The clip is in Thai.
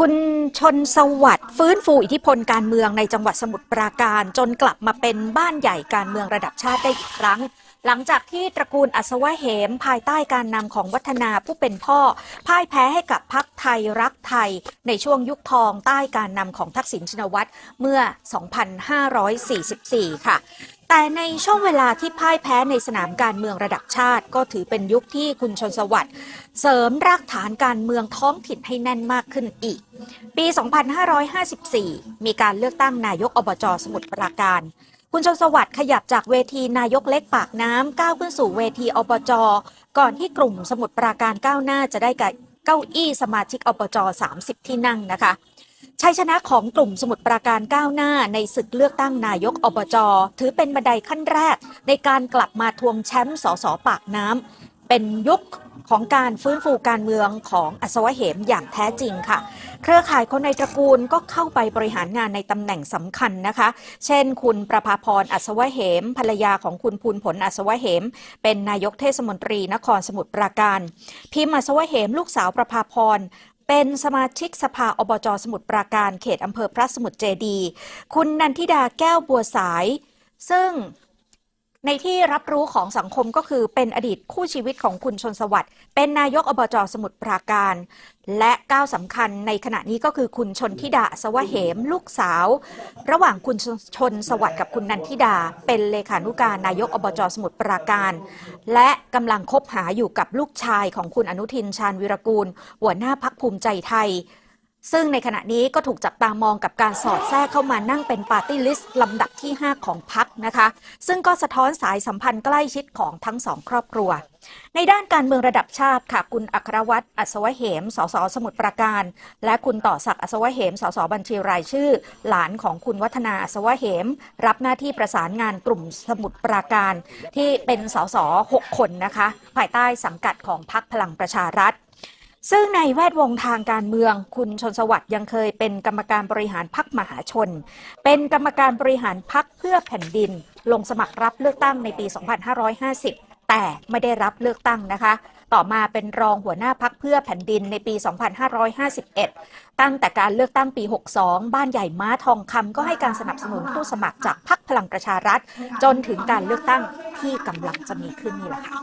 คุณชนสวัสดิ์ฟื้นฟูอิทธิพลการเมืองในจังหวัดสมุทรปราการ จนกลับมาเป็นบ้านใหญ่การเมืองระดับชาติได้อีกครั้ง หลังจากที่ตระกูลอัศวะเหม ภายใต้การนำของวัฒนาผู้เป็นพ่อ พ่ายแพ้ให้กับพักไทยรักไทย ในช่วงยุคทองใต้การนำของทักษิณชินวัตรเมื่อ 2544 ค่ะแต่ในช่วงเวลาที่พ่ายแพ้ในสนามการเมืองระดับชาติ ก็ถือเป็นยุคที่คุณชนสวัสดิ์เสริมรากฐานการเมืองท้องถิ่นให้แน่นมากขึ้นอีก ปี 2554 มีการเลือกตั้งนายกอบจสมุทรปราการ คุณชนสวัสดิ์ขยับจากเวทีนายกเล็กปากน้ำก้าวขึ้นสู่เวทีอบจ ก่อนที่กลุ่มสมุทรปราการก้าวหน้าจะได้เก้าอี้สมาชิกอบจ 30 ที่นั่งนะคะชัยชนะของกลุ่มสมุทรปราการก้าวหน้าในศึกเลือกตั้งนายกอบจ ถือเป็นบันไดขั้นแรกในการกลับมาทวงแชมป์สสปากน้ำเป็นยุค ของการฟื้นฟูการเมืองของอัศวะเหมอย่างแท้จริงค่ะ เครือข่ายคนในตระกูลก็เข้าไปบริหารงานในตำแหน่งสำคัญนะคะ เช่น คุณประภาพรอัศวะเหม ภรรยาของคุณภูลผลอัศวะเหม เป็นนายกเทศมนตรีนครสมุทรปราการ พิมอัศวะเหม ลูกสาวประภาพรเป็นสมาชิกสภาอบจสมุทรปราการเขตอำเภอพระสมุทรเจดี คุณนันทิดาแก้วบัวสาย ซึ่ง ในที่รับรู้ของสังคมก็คือเป็นอดีตคู่ชีวิตของคุณชนสวัสดิ์เป็นนายกอบจสมุทรปราการ และก้าวสำคัญในขณะนี้ก็คือคุณชนทิดาอัศวะเหม ลูกสาว ระหว่างคุณชนสวัสดิ์กับคุณนันทิดา เป็นเลขานุการนายกอบจสมุทรปราการ และกำลังคบหาอยู่กับลูกชายของคุณอนุทินชาญวิรกูล หัวหน้าพักภูมิใจไทย ซึ่งในขณะนี้ก็ถูกจับตามองกับการสอดแทรกเข้ามานั่งเป็นปาร์ตี้ลิสต์ลำดับที่ 5 ของพักนะคะ ซึ่งก็สะท้อนสายสัมพันธ์ใกล้ชิดของทั้งสองครอบครัว ในด้านการเมืองระดับชาติค่ะ คุณอัครวัตรอัศวะเหม สสสมุทรปราการ และคุณต่อศักดิ์อัศวะเหม สสบัญชีรายชื่อ หลานของคุณวัฒนาอัศวะเหม รับหน้าที่ประสานงานกลุ่มสมุทรปราการ ที่เป็นสส 6 คนนะคะ ภายใต้สังกัดของพักพลังประชารัฐ ซึ่งในแวดวงทางการเมือง คุณชนสวัสดิ์ยังเคยเป็นกรรมการบริหารพักมหาชน เป็นกรรมการบริหารพักเพื่อแผ่นดิน ลงสมัครรับเลือกตั้งในปี 2550 แต่ไม่ได้รับเลือกตั้งนะคะ ต่อมาเป็นรองหัวหน้าพักเพื่อแผ่นดินในปี 2551 ตั้งแต่การเลือกตั้งปี 62 บ้านใหญ่ม้าทองคำก็ให้การสนับสนุนผู้สมัครจากพักพลังประชารัฐ จนถึงการเลือกตั้งที่กำลังจะมีขึ้นนี่แหละค่ะ